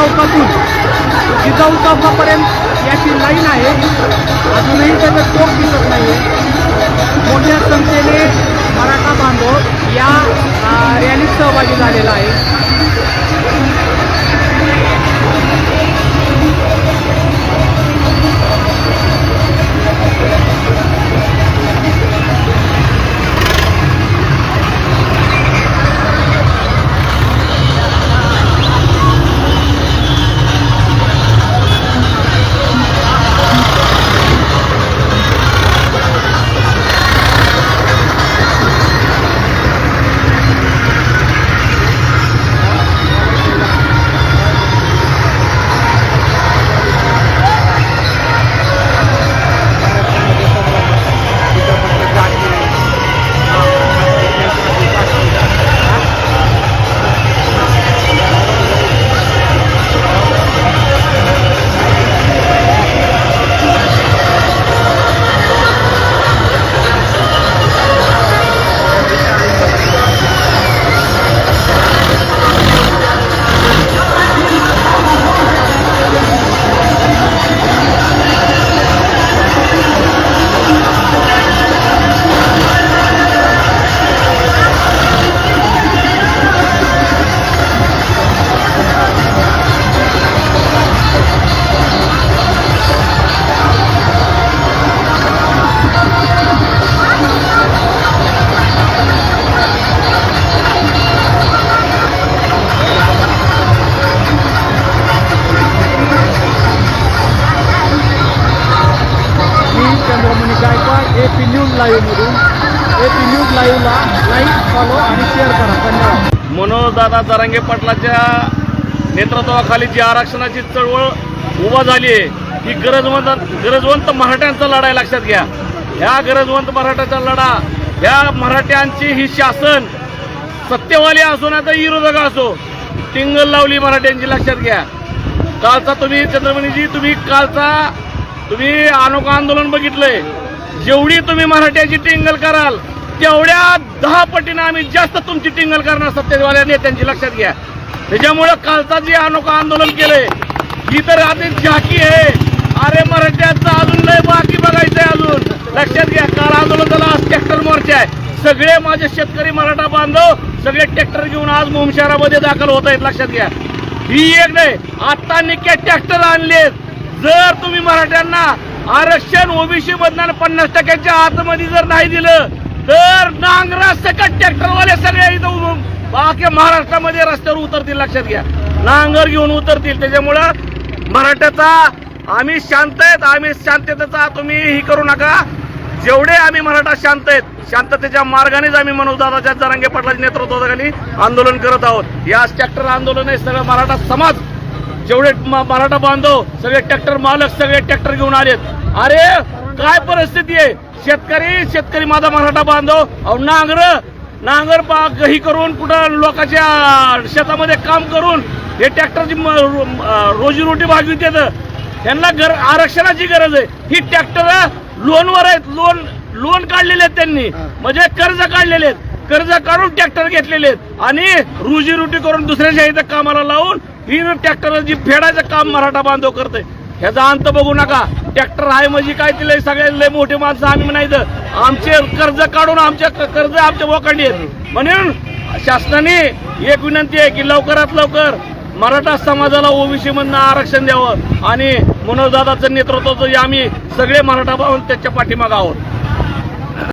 चौकातून जिजाऊ चौकापर्यंत याची लाईन आहे. अजूनही त्याचं टोक दिसत नाही मोठ्या संख्येने मराठा बांधव या रॅलीत सहभागी झालेला आहे. लाईव्हमधून ए पी न्यूज लाईव्हला लाईक फॉलो आणि शेअर करा. धन्यवाद. मनोजदादा जरांगे पाटलाच्या नेतृत्वाखाली जी आरक्षणाची चळवळ उभा झाली आहे ही गरजवंत गरजवंत मराठ्यांचा लढा आहे लक्षात घ्या. ह्या गरजवंत मराठ्याचा लढा ह्या मराठ्यांची ही शासन सत्यवाली असो ना तर विरोधक असो टिंगल लावली मराठ्यांची लक्षात घ्या. कालचा तुम्ही चंद्रमणीजी तुम्ही कालचा तुम्ही अनोखा आंदोलन बघितलंय. जेवढी तुम्ही मराठ्याची टिंगल कराल तेवढ्या दहा पटीनं आम्ही जास्त तुमची टिंगल करणार सत्तेवाल्या नेत्यांची लक्षात घ्या. त्याच्यामुळं कालचा जे अनोखा आंदोलन केलंय ही तर आधी झाकी आहे. अरे मराठ्याचं अजून लय बाकी बघायचंय अजून. लक्षात घ्या काल आंदोलन झालं आज ट्रॅक्टर मोर्चा आहे. सगळे माझे शेतकरी मराठा बांधव सगळे ट्रॅक्टर घेऊन आज मोम शहरामध्ये दाखल होत आहेत लक्षात घ्या. ही एक नाही आता निक्या ट्रॅक्टर आणलेत. जर तुम्ही मराठ्यांना आरक्षण ओबीसी मधनं पन्नास टक्क्याच्या आतमध्ये जर नाही दिलं तर नांगरा सकट ट्रॅक्टरवाले सगळे इथं बाकी महाराष्ट्रामध्ये रस्त्यावर उतरतील लक्षात घ्या. नांगर घेऊन उतरतील. त्याच्यामुळं मराठ्याचा आम्ही शांत आहेत. आम्ही शांततेचा तुम्ही ही करू नका. जेवढे आम्ही मराठा शांत आहेत शांततेच्या मार्गानेच आम्ही मनोजदादाच्या जरांगे पाटलाच्या नेतृत्वाखाली आंदोलन करत आहोत. याच ट्रॅक्टर आंदोलन आहे सगळं मराठा समाज जेवढे मराठा बांधव सगळे ट्रॅक्टर मालक सगळे ट्रॅक्टर घेऊन आलेत. अरे काय परिस्थिती आहे? शेतकरी शेतकरी माझा मराठा बांधव. नांगर नांगर ही करून कुठं लोकांच्या शेतामध्ये काम करून हे ट्रॅक्टरची रोजीरोटी भागवित त्यांना घर आरक्षणाची गरज आहे. ही ट्रॅक्टर लोनवर आहेत. लोन लोन काढलेले आहेत त्यांनी. म्हणजे कर्ज काढलेले आहेत. कर्ज काढून ट्रॅक्टर घेतलेले आहेत. आणि रोजीरोटी करून दुसऱ्याच्या इथं कामाला लावून ही ट्रॅक्टर जी फेडायचं काम मराठा बांधव करते ह्याचा अंत बघू नका. ट्रॅक्टर आहे म्हणजे काय तिला सगळे लय मोठे माणसं आम्ही म्हणायचं आमचे कर्ज काढून आमचे कर्ज आमच्या बोकांडी आहेत. म्हणून शासनाने एक विनंती आहे की लवकरात लवकर मराठा समाजाला ओबीसी मधनं आरक्षण द्यावं. आणि मनोजदादाचं नेतृत्वाचं जे आम्ही सगळे मराठा भाऊन त्याच्या पाठीमागं आहोत.